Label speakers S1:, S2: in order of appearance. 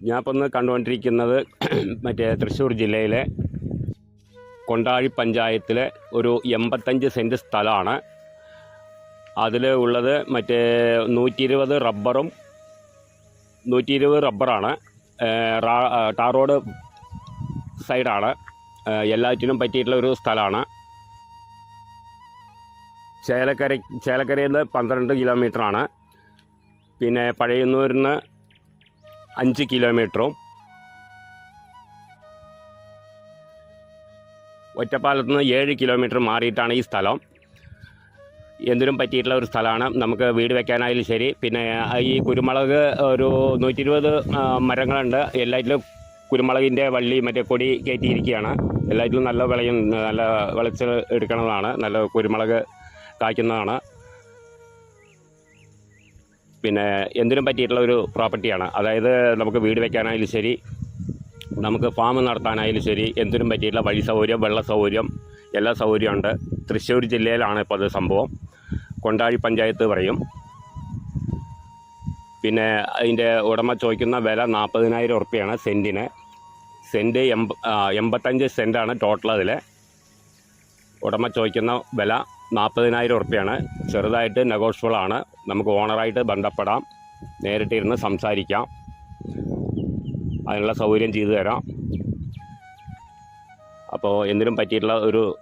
S1: ഞാൻ ഇപ്പം കണ്ടുകൊണ്ടിരിക്കുന്നത് മറ്റേ തൃശ്ശൂർ ജില്ലയിലെ കൊണ്ടാഴി പഞ്ചായത്തിലെ ഒരു എൺപത്തഞ്ച് സെന്റ് സ്ഥലമാണ്. അതിൽ ഉള്ളത് മറ്റേ നൂറ്റി ഇരുപത് റബ്ബറും നൂറ്റി ഇരുപത് റബ്ബറാണ് ടാർ റോഡ് സൈഡാണ്. എല്ലാറ്റിനും പറ്റിയിട്ടുള്ള ഒരു സ്ഥലമാണ്. ചേലക്കര ചേലക്കരയിൽ നിന്ന് പന്ത്രണ്ട് കിലോമീറ്ററാണ്. പിന്നെ പഴയന്നൂരിൽ നിന്ന് അഞ്ച് കിലോമീറ്ററും ഒറ്റപ്പാലത്ത് നിന്ന് ഏഴ് കിലോമീറ്റർ മാറിയിട്ടാണ് ഈ സ്ഥലം. എന്തിനും പറ്റിയിട്ടുള്ള ഒരു സ്ഥലമാണ്. നമുക്ക് വീട് വെക്കാനായാലും ശരി. പിന്നെ ഈ കുരുമുളക് ഒരു നൂറ്റി ഇരുപത് മരങ്ങളുണ്ട്. എല്ലാറ്റിലും കുരുമുളകിന്റെ വള്ളി മറ്റേ കൊടി കയറ്റിയിരിക്കുകയാണ്. എല്ലാറ്റിലും നല്ല വിളയും നല്ല വിളച്ച് എടുക്കുന്നതാണ്. നല്ല കുരുമുളക് കായ്ക്കുന്നതാണ്. പിന്നെ എന്തിനും പറ്റിയിട്ടുള്ള ഒരു പ്രോപ്പർട്ടിയാണ്. അതായത് നമുക്ക് വീട് വെക്കാനായാലും ശരി നമുക്ക് ഫാം നടത്താനായാലും ശരി എന്തിനും പറ്റിയിട്ടുള്ള വഴി സൗകര്യം വെള്ള സൗകര്യം എല്ലാ സൗകര്യമുണ്ട് തൃശ്ശൂർ ജില്ലയിലാണ് ഇപ്പോൾ അത് സംഭവം. കൊണ്ടാഴി പഞ്ചായത്ത് പറയും. പിന്നെ അതിന്റെ ഉടമ ചോദിക്കുന്ന വില നാൽപ്പതിനായിരം ഉറുപ്പ്യാണ് സെന്റിന്. സെന്റ് എൺപ എൺപത്തഞ്ച് സെന്റാണ് ടോട്ടൽ അതിൽ ഉടമ ചോദിക്കുന്ന വില നാൽപ്പതിനായിരം ഉറുപ്പ്യാണ്. ചെറുതായിട്ട് നെഗോഷ്യബിൾ ആണ് നമുക്ക് ഓണറായിട്ട് ബന്ധപ്പെടാം. നേരിട്ടിരുന്ന് സംസാരിക്കാം. അതിനുള്ള സൗകര്യം ചെയ്തു തരാം. അപ്പോൾ എന്തിനും പറ്റിയിട്ടുള്ള ഒരു